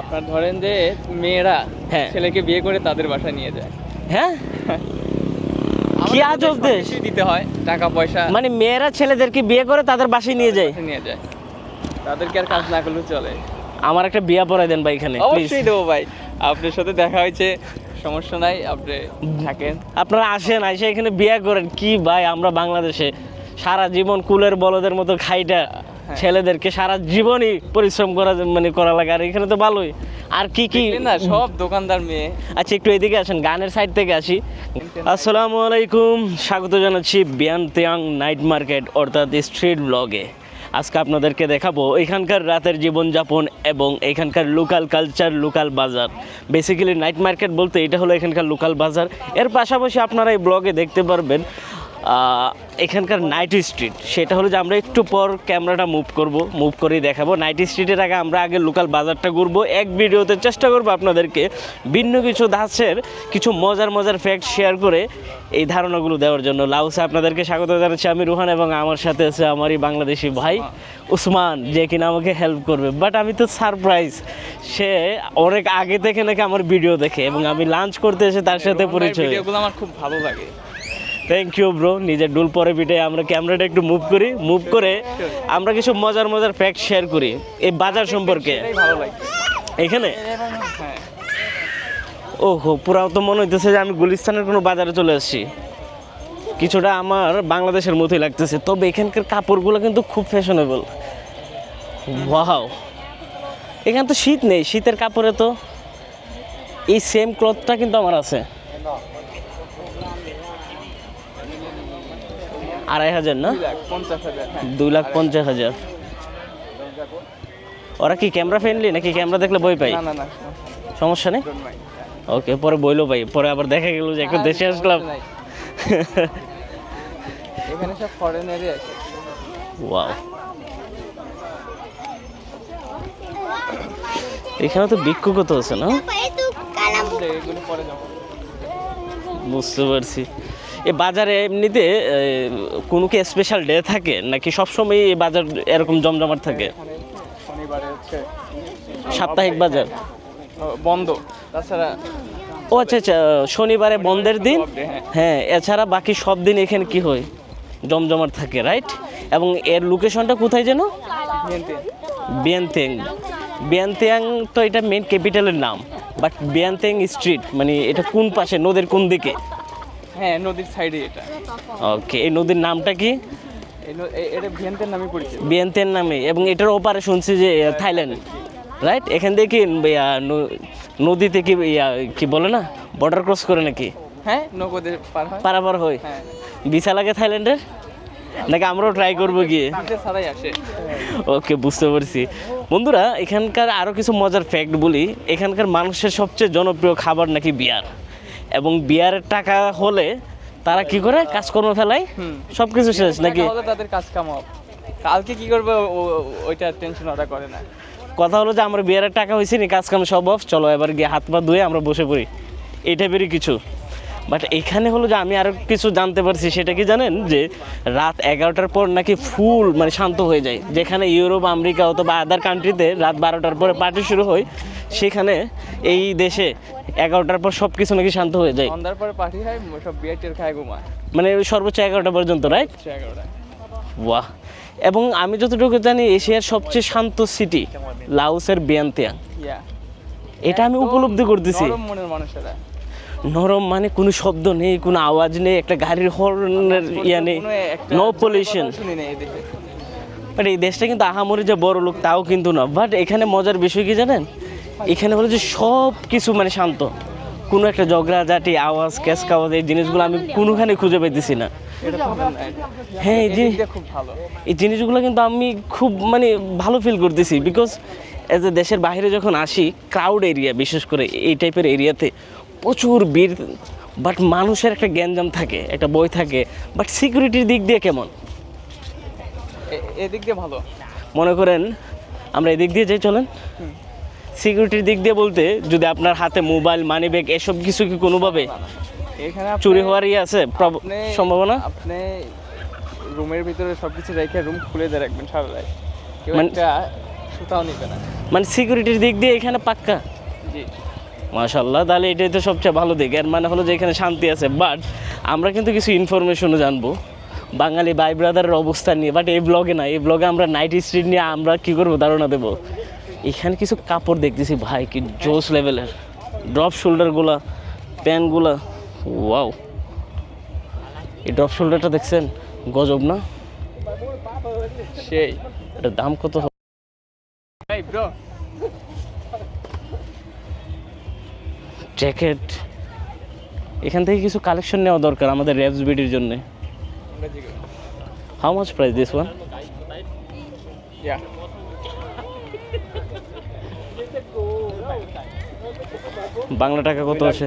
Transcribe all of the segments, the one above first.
আপনার ধরেন যে মেয়েরা হ্যাঁ। ছেলেকে বিয়ে করে তাদের বাসায় নিয়ে যায়। হ্যাঁ? কি আজব দেশ? দিতে হয় টাকা পয়সা। মানে মেয়েরা ছেলেদেরকে বিয়ে করে তাদের বাসায় নিয়ে যায়। নিয়ে যায়। তাদেরকে আর কাজ না করলেও চলে। আমার একটা বিয়া পড়াই দেন ভাই এখানে অবশ্যই দেবো ভাই। আপনার সাথে দেখা হয়েছে সমস্যা নাই আপনি থাকেন। আপনারা আসেন আইসে এখানে বিয়ে করেন। কি ভাই আমরা বাংলাদেশে সারা জীবন কুলের বলদের মতো খাইটা। ছেলেদেরকে সারা জীবনই পরিশ্রম করা মানে করা লাগে। আর এখানে তো ভালোই। আর কি কি না সব দোকানদার মেয়ে। আচ্ছা একটু এদিকে আসেন গানের সাইড থেকে আসি। আসসালামু আলাইকুম স্বাগত জানাচ্ছি বিয়ান তেয়াং নাইট মার্কেট অর্থাৎ স্ট্রিট ব্লগে আজকে আপনাদেরকে দেখাবো এখানকার রাতের জীবনযাপন এবং এখানকার লোকাল কালচার লোকাল বাজার। বেসিক্যালি নাইট মার্কেট বলতে এটা হলো এখানকার লোকাল বাজার। এর পাশাপাশি আপনারা এই ব্লগে দেখতে পারবেন এখানকার নাইট স্ট্রিট সেটা হলো যে আমরা একটু পর ক্যামেরাটা মুভ করব মুভ করেই দেখাবো। নাইট স্ট্রিটের আগে আমরা আগে লোকাল বাজারটা ঘুরবো। এক ভিডিওতে চেষ্টা করব আপনাদেরকে ভিন্ন কিছু ধাঁচের কিছু মজার মজার ফ্যাক্ট শেয়ার করে এই ধারণাগুলো দেওয়ার জন্য। লাউসে আপনাদেরকে স্বাগত জানাচ্ছি আমি রুহান এবং আমার সাথে আছে আমারই বাংলাদেশি ভাই উসমান যে কিনা আমাকে হেল্প করবে। বাট আমি তো সারপ্রাইজ সে অনেক আগে থেকে নাকি আমার ভিডিও দেখে এবং আমি লাঞ্চ করতে এসে তার সাথে পরিচয়। আমার খুব ভালো লাগে। থ্যাংক ইউ ব্রো নিজের ডুল পরে পিঠে আমরা ক্যামেরাটা একটু মুভ করি। মুভ করে আমরা কিছু মজার মজার ফ্যাক্ট শেয়ার করি এই বাজার সম্পর্কে। এখানে? হ্যাঁ। ওহো পুরাও তো মনে হইতেছে যে আমি গুলিস্তানের কোনো বাজারে চলে আসছি। কিছুটা আমার বাংলাদেশের মতোই লাগতেছে। তবে এখানকার কাপড়গুলো কিন্তু খুব ফ্যাশনেবল ওয়াও এখানে তো শীত নেই শীতের কাপড়ে তো এই সেম ক্লথটা কিন্তু আমার আছে। আড়াই হাজার না? দুই লাখ পঞ্চাশ হাজার হ্যাঁ। লাখ পঞ্চাশ হাজার। ওরা কি ক্যামেরা ফ্রেন্ডলি নাকি ক্যামেরা দেখলে বই পাই না না না সমস্যা নেই। ওকে পরে বইলো পাই পরে আবার দেখা গেল যে একটা আর দেশে আসলাম। এখানে সব ফরেনারই আছে। ওয়াও এখানে তো ভিক্ষু কত আছে না? যাব। বুঝতে পারছি। এই বাজারে এমনিতে এ, কোনো কি স্পেশাল ডে থাকে? নাকি সবসময় এই বাজার এরকম জমজমাট থাকে? সাপ্তাহিক বাজার? বন্ধ। তাছাড়া ও আচ্ছা আচ্ছা শনিবারে বন্ধের দিন? হ্যাঁ। এছাড়া বাকি সব দিন এখানে কি হয়? জমজমাট থাকে রাইট এবং এর লোকেশনটা কোথায় যেন? বিয়ানতেং বিয়ানতেং তো এটা মেন ক্যাপিটালের নাম বাট বিয়ানতেং স্ট্রিট মানে এটা কোন পাশে নদীর কোন দিকে? হ্যাঁ নদীর সাইডে এটা। ওকে এই নদীর নামটা কি? এটা ভিয়েন্তের নামে পরিচিত। বিয়ানতেং নামে এবং এটার ওপারে শুনছি যে থাইল্যান্ড রাইট এখান থেকে কি নদীতে কি কি বলে না? বর্ডার ক্রস করে নাকি? হ্যাঁ নগদের পার হয়। পারাপার হয়। হ্যাঁ। ভিসা লাগে থাইল্যান্ডের? নাকি আমরাও ট্রাই করব গিয়ে? ওকে বুঝতে পারছি। বন্ধুরা এখানকার আরও কিছু মজার ফ্যাক্ট বলি। এখানকার মানুষের সবচেয়ে জনপ্রিয় খাবার নাকি বিয়ার? এবং বিয়ার টাকা হলে তারা কি করে? কাজকর্ম ফেলায় সবকিছু সব কিছু শেষ নাকি তাদের কাজ কাম কালকে কি করবে ওইটা টেনশন ওরা করে না। কথা হলো যে আমরা বিয়ারের টাকা হয়েছে নি কাজ কাম সব অফ চলো এবার গিয়ে হাত পা ধুয়ে আমরা বসে পড়ি। এই টাইপেরই কিছু। বাট এখানে হলো যে আমি আরও কিছু জানতে পারছি সেটা কি জানেন? যে রাত এগারোটার পর নাকি ফুল মানে শান্ত হয়ে যায়। যেখানে ইউরোপ আমেরিকা অথবা আদার কান্ট্রিতে রাত বারোটার পরে পার্টি শুরু হয় সেখানে এই দেশে এগারোটার পর সব কিছু নাকি শান্ত হয়ে যায়। সন্ধ্যার পরে পার্টি হয় সব বিয়ার খায় ঘুমায় মানে সর্বোচ্চ এগারোটা পর্যন্ত রাইট এগারোটা বাহ। এবং আমি যতটুকু জানি এশিয়ার সবচেয়ে শান্ত সিটি লাউসের বিয়ান্তিয়াং। এটা আমি উপলব্ধি করতেছি। মনের মানুষেরা। নরম মানে কোনো শব্দ নেই কোনো আওয়াজ নেই একটা গাড়ির হর্নের ইয়া নেই নো পলিউশন বাট এই দেশটা কিন্তু আহামরি যে বড় লোক তাও কিন্তু না। বাট এখানে মজার বিষয় কি জানেন? এখানে হলো যে সব কিছু মানে শান্ত। কোনো একটা ঝগড়াঝাটি আওয়াজ ক্যাস আওয়াজ এই জিনিসগুলো আমি কোনোখানে খুঁজে পাইতেছি না। হ্যাঁ এই দিয়ে খুব ভালো। এই জিনিসগুলো কিন্তু আমি খুব মানে ভালো ফিল করতেছি। বিকজ এজ এ দেশের বাইরে যখন আসি ক্রাউড এরিয়া বিশেষ করে এই টাইপের এরিয়াতে প্রচুর ভিড় বাট মানুষের একটা গ্যাঞ্জাম থাকে একটা বই থাকে বাট সিকিউরিটির দিক দিয়ে কেমন? এদিক দিয়ে ভালো। মনে করেন আমরা এদিক দিয়ে যাই চলেন। সিকিউরিটির দিক দিয়ে বলতে যদি আপনার হাতে মোবাইল মানি ব্যাগ এসব কিছু কি কোনোভাবে এখানে চুরি হওয়ার ইয়ে আছে সম্ভাবনা? আপনি রুমের ভিতরে সব কিছু রেখে রুম খুলে দিয়ে রাখবেন সারা রাত। মানে- সুতাও নিবে না। মানে সিকিউরিটির দিক দিয়ে এখানে পাক্কা? জি। মাশাল্লাহ তাহলে এটাই তো সবচেয়ে ভালো দিক। এর মানে হলো যে এখানে শান্তি আছে। বাট আমরা কিন্তু কিছু ইনফরমেশনও জানব। বাঙালি ভাই ব্রাদারের অবস্থান নিয়ে। বাট এই ব্লগে না, এই ব্লগে আমরা নাইট স্ট্রিট নিয়ে আমরা কি করব? ধারণা দেবো। এখানে কিছু কাপড় দেখতেছি ভাই, কি জোস লেভেলের ড্রপ শোল্ডারগুলা প্যান্টগুলা ওয়াও এই ড্রপ শোল্ডারটা দেখছেন? গজব না? সেই, এটার দাম কত হবে? জ্যাকেট এখান থেকে কিছু কালেকশন নেওয়া দরকার আমাদের র্যাপস বিডির জন্য। How much price this one Bangla টাকা কত আছে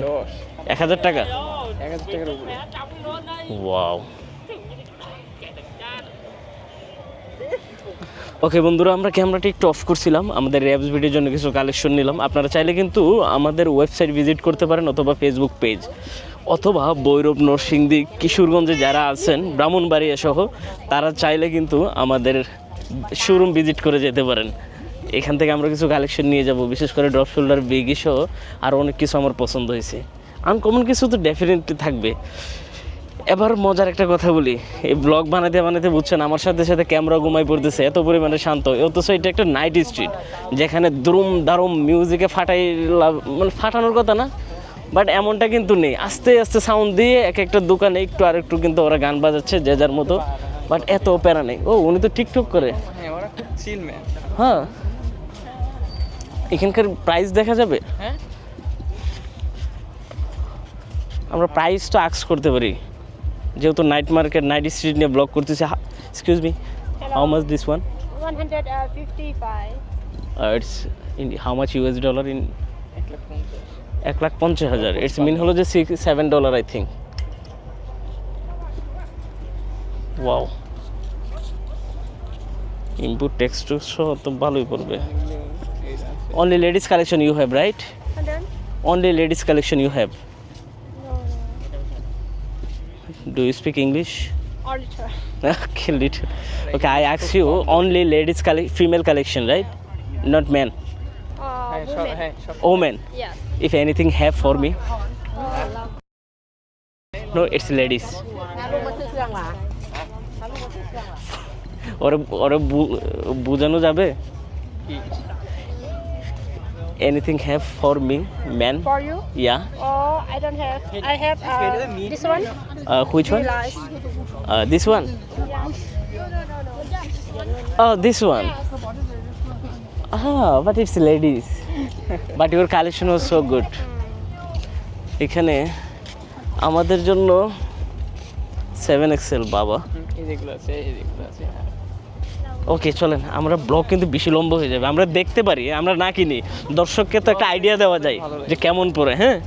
এক হাজার টাকা? এক হাজার টাকার ওয়াও ওকে বন্ধুরা, আমরা ক্যামেরাটি একটু অফ করছিলাম। আমাদের র্যাপস ভিডিওর জন্য কিছু কালেকশন নিলাম। আপনারা চাইলে কিন্তু আমাদের ওয়েবসাইট ভিজিট করতে পারেন অথবা ফেসবুক পেজ অথবা বৈরব নরসিংদী, কিশোরগঞ্জে যারা আছেন, ব্রাহ্মণবাড়িয়া সহ, তারা চাইলে কিন্তু আমাদের শোরুম ভিজিট করে যেতে পারেন। এখান থেকে আমরা কিছু কালেকশন নিয়ে যাব, বিশেষ করে ড্রপ শোল্ডার বেগি সহ আরও অনেক কিছু আমার পছন্দ হয়েছে। আনকমন কিছু তো ডেফিনেটলি থাকবে। এবার মজার একটা কথা বলি। এই ব্লগ বানাতে বানাতে বুঝছেন আমার সাথে সাথে ক্যামেরা ঘুমাই পড়তেছে এত পরিমাণে শান্ত। অথচ এটা একটা নাইট স্ট্রিট যেখানে দ্রুম দারুম মিউজিকে ফাটাই মানে ফাটানোর কথা না বাট এমনটা কিন্তু নেই। আস্তে আস্তে সাউন্ড দিয়ে এক একটা দোকানে একটু আর একটু কিন্তু ওরা গান বাজাচ্ছে যে যার মতো বাট এত প্যারা নেই। ও উনি তো টিকটক করে। হ্যাঁ হ্যাঁ। এখানকার প্রাইস দেখা যাবে? হ্যাঁ। আমরা প্রাইসটা আক্স করতে পারি। যেহেতু নাইট মার্কেট নাইট স্ট্রিট নিয়ে ব্লগ করতেছি excuse me how much this one 155 it's in how much US dollar in এক লাখ পঞ্চাশ হাজার। ইটস মিন হলো যে six seven dollar I think wow input text সহ তো ভালোই পড়বে। Only ladies collection you have right only ladies collection you have speak English no all the time okay, little. Okay, I ask you only ladies, colle- female collection, right? Not men. uh হ্যাঁ women হ্যাঁ Women. yes If anything have for me, oh no, it's ladies. ওরা ওরা বোঝানো যাবে anything have for me man for you yeah oh I don't have I have uh, this one which one realize this one yeah Oh, this one. Ah, but it's ladies. but your collection was so good. এখানে আমাদের জন্য seven Excel বাবা যেগুলো আছে এই যেগুলো আছে হ্যাঁ। ওকে চলেন আমরা ব্লগ কিন্তু বেশি লম্বা হয়ে যাবে। আমরা দেখতে পারি আমরা না কিনি। দর্শককে তো একটা আইডিয়া দেওয়া যায় যে কেমন পরে হ্যাঁ?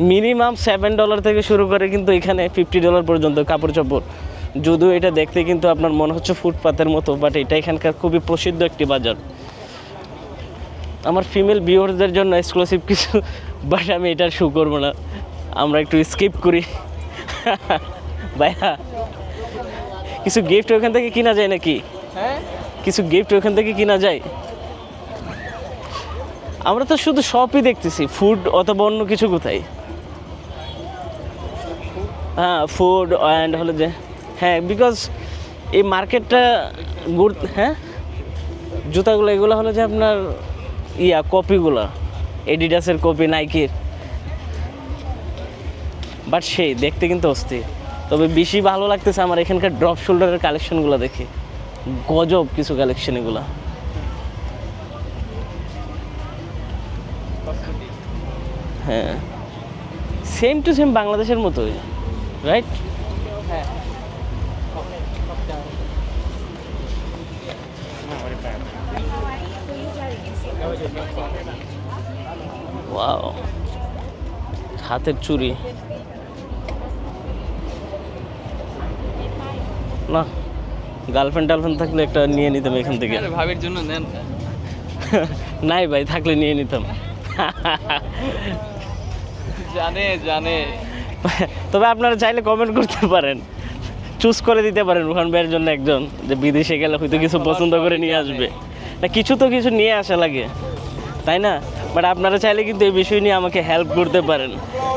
মিনিমাম সেভেন ডলার থেকে শুরু করে কিন্তু এখানে ফিফটি ডলার পর্যন্ত কাপড় চোপড়। যদিও এটা দেখতে কিন্তু আপনার মনে হচ্ছে ফুটপাতের মতো বাট এটা এখানকার খুবই প্রসিদ্ধ একটি বাজার। আমার ফিমেল ভিউয়ারদের জন্য এক্সক্লুসিভ কিছু বাট আমি এটা শু করব না। আমরা একটু স্কিপ করি। ভাইয়া কিছু গিফট ওখান থেকে কিনা যায় নাকি? হ্যাঁ? কিছু গিফট ওখান থেকে কিনা যায়? আমরা তো শুধু শপই দেখতেছি ফুড অথবা অন্য কিছু কোথায়? হ্যাঁ ফুড অ্যান্ড হলো যে হ্যাঁ বিকজ এই মার্কেটটা গুড হ্যাঁ? জুতাগুলো এগুলো হলো যে আপনার ইয়া কপিগুলো এডিডাসের কপি নাইকির বাট সেই দেখতে কিন্তু অস্থির। তবে বেশি ভালো লাগতেছে আমার এখানকার ড্রপ শোল্ডারের কালেকশনগুলো দেখে। গজব কিছু কালেকশন এগুলা। হ্যাঁ। সেম টু সেম বাংলাদেশের মতোই রাইট হাতের চুড়ি। না গার্লফ্রেন্ড টার্লফ্রেন্ড থাকলে একটা নিয়ে নিতাম এখান থেকে। ভাবির জন্য নেন। নাই ভাই থাকলে নিয়ে নিতাম। জানে জানে। তবে আপনারা চাইলে কমেন্ট করতে পারেন। চুজ করে দিতে পারেন রুহান ভাইয়ের জন্য একজন যে বিদেশে গেলে হয়তো কিছু পছন্দ করে নিয়ে আসবে। না কিছু তো কিছু নিয়ে আসা লাগে তাই না? বাট আপনারা চাইলে কিন্তু এই বিষয় নিয়ে আমাকে হেল্প করতে পারেন।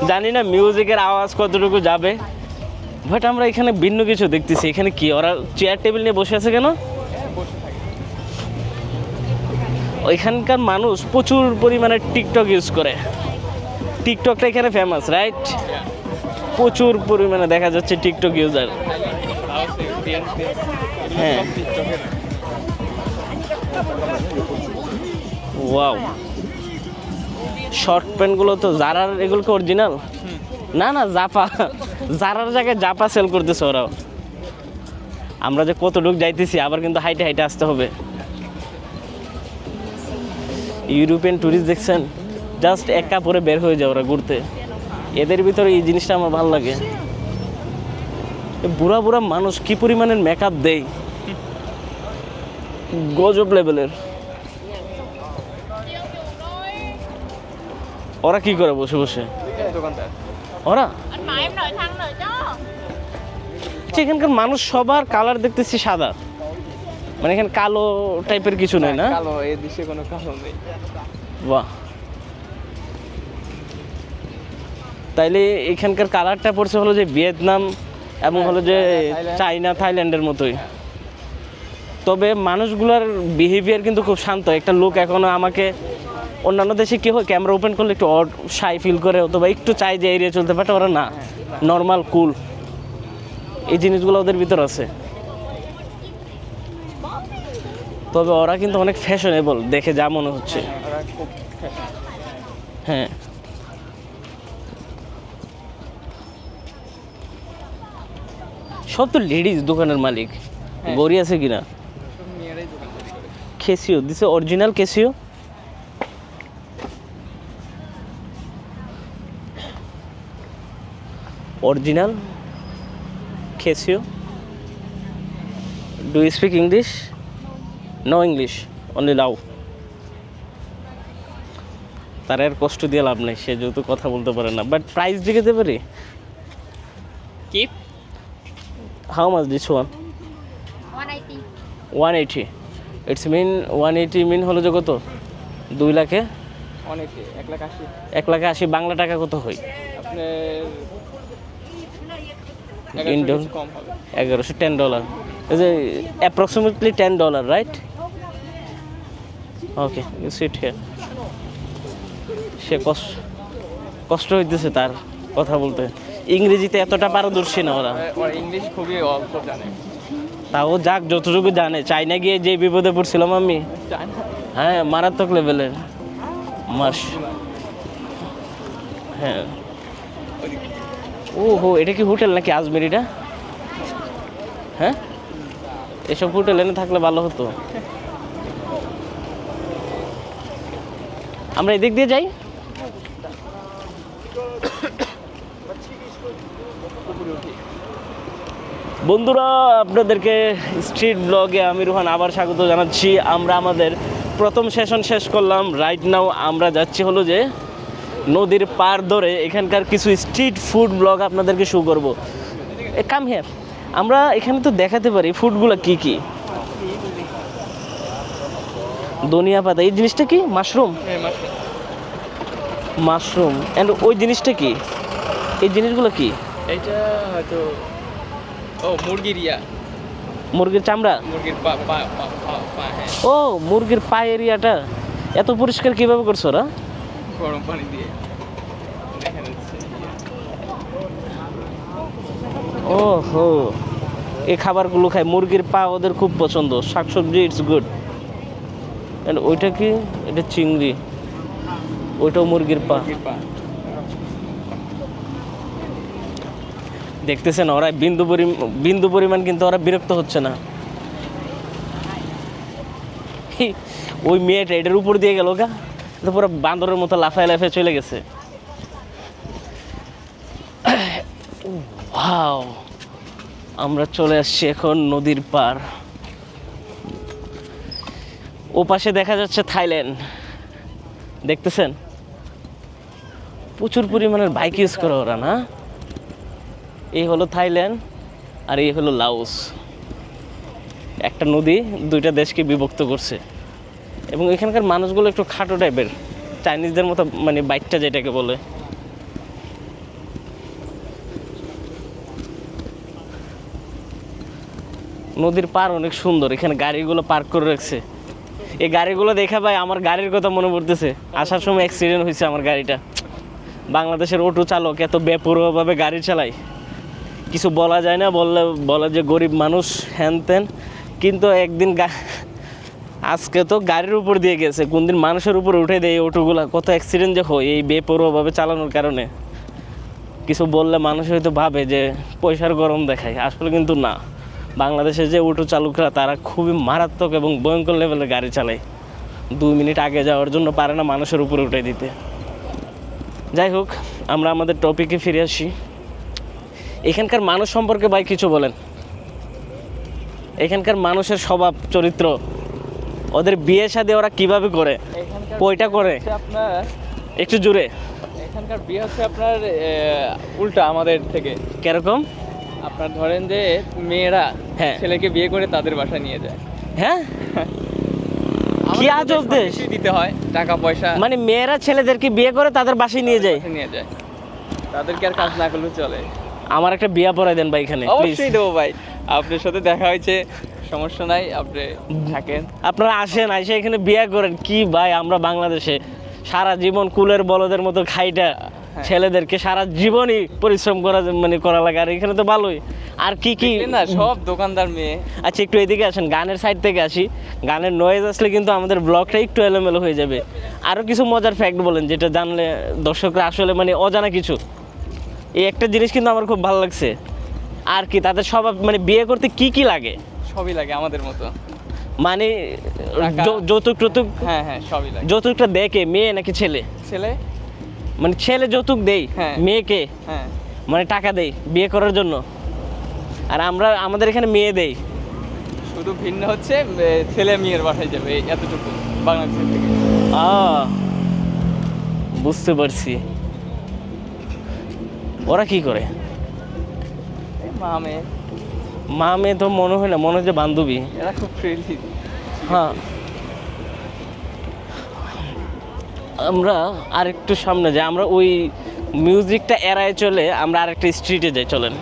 জানি না মিউজিকের আওয়াজ কতটুকু যাবে। বাট আমরা এখানে ভিন্ন কিছু দেখতেছি। এখানে কি? ওরা চেয়ার টেবিল নিয়ে বসে আছে কেন? ওইখানকার মানুষ প্রচুর পরিমাণে টিকটক ইউজ করে। টিকটকটা এখানে ফেমাস রাইট প্রচুর পরিমাণে দেখা যাচ্ছে টিকটক ইউজার হ্যাঁ। ওয়াও শর্ট প্যান্টগুলো তো জারার এগুলো কি অরিজিনাল না না জাপা জারার জায়গায় জাপা সেল করতেছে ওরাও। আমরা যে কতটুক যাইতেছি, আবার কিন্তু হাইটে হাইটে আসতে হবে। ইউরোপিয়ান ট্যুরিস্ট দেখছেন? জাস্ট এক কাপড়ে বের হয়ে যায় ওরা ঘুরতে। এদের ভিতরে এই জিনিসটা আমার ভালো লাগে। বুড়া বুড়া মানুষ কি পরিমাণের মেকআপ দেয়? গজব লেভেলের ওরা কি করে বসে বসে? ওরা. আচ্ছা, এখানকার মানুষ সবার কালার দেখতেছি সাদা। মানে এখানে কালো টাইপের কিছু নেই না? কালো এই দৃশ্যে কোনো কালো নেই। বাহ। তাইলে এখানকার কালারটা পড়ছে হলো যে ভিয়েতনাম এবং হলো যে থাইল্যান্ড। চাইনা থাইল্যান্ডের মতোই। তবে মানুষগুলোর বিহেভিয়ার কিন্তু খুব শান্ত। একটা লোক এখনও আমাকে অন্যান্য দেশে কি হয় ক্যামেরা ওপেন করলে একটু অড সাই ফিল করে অথবা একটু চাই যে এরিয়া চলতে পারে ওরা না। নর্মাল কুল এই জিনিসগুলো ওদের ভিতর আছে। তবে ওরা কিন্তু অনেক ফ্যাশনেবল দেখে যা মনে হচ্ছে। হ্যাঁ। সব তো লেডিস দোকানের মালিক। হ্যাঁ। গড়ি আছে কিনা। কেসিও দিছে original Casio original Casio do you speak English no English only Lao তার আর কষ্ট দিয়ে লাভ নেই সে যেহেতু কথা বলতে পারে না। বাট প্রাইস দিতে পারি কি? How much this one one eighty it's mean one eighty mean হলো যে কত? দুই লাখে? অনেকে এক লাখ আশি। এক লাখে আশি বাংলা টাকা কত হয়? আপনার Indian? এগারোশো ten dollar is approximately ten dollar right okay you sit here সে কষ্ট কষ্ট হইতেছে তার কথা বলতে। ইংরেজিতে এতটা পারদর্শী না ওরা। ওরা ইংলিশ খুবই অল্প জানে। তাও যাক যতটুকু জানে। চাইনা গিয়ে যে বিপদে পড়ছিলাম আমি। হ্যাঁ মারাত্মক লেভেলের মাস হ্যাঁ। ও হো এটা কি হোটেল নাকি আজমেরিটা হ্যাঁ? এসব হোটেল এনে থাকলে ভালো হতো। আমরা এদিক দিয়ে যাই। বন্ধুরা, আপনাদেরকে স্ট্রিট ব্লগে আমি রোহান আবার স্বাগত জানাচ্ছি। আমরা আমাদের প্রথম সেশন শেষ করলাম। রাইট নাও আমরা যাচ্ছি হলো যে নদীর পার ধরে এখানকার কিছু স্ট্রিট ফুড ব্লগ আপনাদেরকে শো করব। এ কাম হিয়ার আমরা এখানে তো দেখাতে পারি ফুডগুলো কি কি। ধনিয়া পাতা। এই জিনিসটা কি? মাশরুম মাশরুম অ্যান্ড ওই জিনিসটা কি? এই জিনিসগুলো কি? এইটা হয়তো ও মুরগির ইয়া। মুরগির চামড়া? মুরগির পা পা পা পা পা হ্যাঁ। ও মুরগির পা এরিয়াটা এত পরিষ্কার কীভাবে করছ ওরা? গরম পানি দিয়ে। ও হো এই খাবারগুলো খায়। মুরগির পা ওদের খুব পছন্দ। শাকসবজি ইটস গুড অ্যান্ড ওইটা কি? এটা চিংড়ি। ওইটাও মুরগির পা। দেখতেছেন ওরা বিন্দু পরি- বিন্দু পরিমাণ কিন্তু ওরা বিরক্ত হচ্ছে না। ওই মেয়েটা এটার উপর দিয়ে গেল গা। তো পুরো বান্দরের মতো লাফায় লাফায় চলে গেছে। Wow! আমরা চলে আসছি এখন নদীর পার ও পাশে দেখা যাচ্ছে থাইল্যান্ড। দেখতেছেন? প্রচুর পরিমাণের বাইক ইউজ করে ওরা, না? এই হলো থাইল্যান্ড আর এই হলো লাউস একটা নদী দুইটা দেশকে বিভক্ত করছে। এবং এখানকার মানুষগুলো একটু খাটো টাইপের, চাইনিজদের মতো মানে বাইকটা যেটাকে বলে। নদীর পার অনেক সুন্দর, এখানে গাড়িগুলো পার্ক করে রাখছে। এই গাড়িগুলো দেখা ভাই আমার গাড়ির কথা মনে পড়তেছে। আসার সময় অ্যাক্সিডেন্ট হয়েছে আমার গাড়িটা। বাংলাদেশের অটো চালক এত বেপরোয়াভাবে গাড়ি চালায়। কিছু বলা যায় না, বললে বলে যে গরিব মানুষ, হ্যান ত্যান। কিন্তু একদিন আজকে তো গাড়ির উপর দিয়ে গেছে কোন দিন মানুষের উপর উঠে দেয় অটোগুলা। কত অ্যাক্সিডেন্ট যে হয়, এই বেপরোয়াভাবে চালানোর কারণে। কিছু বললে মানুষ হয়তো ভাবে যে, পয়সার গরম দেখায়। আসলে কিন্তু না। বাংলাদেশের যে অটো চালকরা, তারা খুবই মারাত্মক এবং ভয়ঙ্কর লেভেলের গাড়ি চালায়। দুই মিনিট আগে যাওয়ার জন্য পারে না মানুষের উপরে উঠে দিতে। যাই হোক, আমরা আমাদের টপিকে ফিরে আসি। এখানকার মানুষ সম্পর্কে ভাই কিছু বলেন। এখানকার মানুষের স্বভাব, চরিত্র। ওদের বিয়ে শাদী ওরা কীভাবে করে? কয়টা করে? আপনার একটু জুড়ে এখানকার বিয়ে হচ্ছে আপনার উল্টা আমাদের থেকে। কীরকম? আপনার ধরেন যে মেয়েরা হ্যাঁ। ছেলেকে বিয়ে করে তাদের বাসায় নিয়ে যায়। হ্যাঁ? কি আজব দেশ? দিতে হয় টাকা পয়সা। মানে মেয়েরা ছেলেদেরকে বিয়ে করে তাদের বাসায় নিয়ে যায়। নিয়ে যায়। তাদেরকে আর কাজ না করলে চলে। আমার একটা বিয়া পড়াই দেন ভাই এখানে অবশ্যই দেবো ভাই। আপনার সাথে দেখা হয়েছে সমস্যা নাই আপনি থাকেন। আপনারা আসেন এসে এখানে বিয়ে করেন। কি ভাই আমরা বাংলাদেশে সারা জীবন কুলের বলদের মতো খাইটা হ্যাঁ। ছেলেদেরকে সারা জীবনই পরিশ্রম করা মানে করা লাগে। আর এখানে তো ভালোই। আর কি কি না সব দোকানদার মেয়ে। আচ্ছা একটু এদিকে আসেন গানের সাইড থেকে আসি। গানের নয়েজ আসলে কিন্তু আমাদের ব্লগটা একটু এলোমেলো হয়ে যাবে। আরও কিছু মজার ফ্যাক্ট বলেন যেটা জানলে দর্শকরা আসলে মানে অজানা কিছু। এই একটা জিনিস কিন্তু আমার খুব ভালো লাগছে। আর কি তাদের স্বভাব মানে বিয়ে করতে কি কি লাগে? সবই লাগে আমাদের মতো। মানে যৌতুক টৌতুক? হ্যাঁ হ্যাঁ সবই লাগে। যৌতুকটা দেখে মেয়ে নাকি ছেলে? ছেলে? মানে ছেলে যৌতুক দেই হ্যাঁ। মেয়েকে হ্যাঁ। মানে টাকা দেই বিয়ে করার জন্য। আর আমরা আমাদের এখানে মেয়ে দেই। শুধু ভিন্ন হচ্ছে ছেলে মেয়ের বাসায় যাবে এতটুকু বাংলাদেশের থেকে। আ বুঝতে পারছি। ওরা কি করে? মা মেয়ে। মা মেয়ে তো মনে হয় না মনে হয় যে বান্ধবী। এরা খুব ফ্রেন্ডলি হ্যাঁ। আমরা আরেকটু সামনে যাই আমরা ওই মিউজিকটা এড়ায় চলে আমরা আরেকটা স্ট্রিটে যাই চলেন।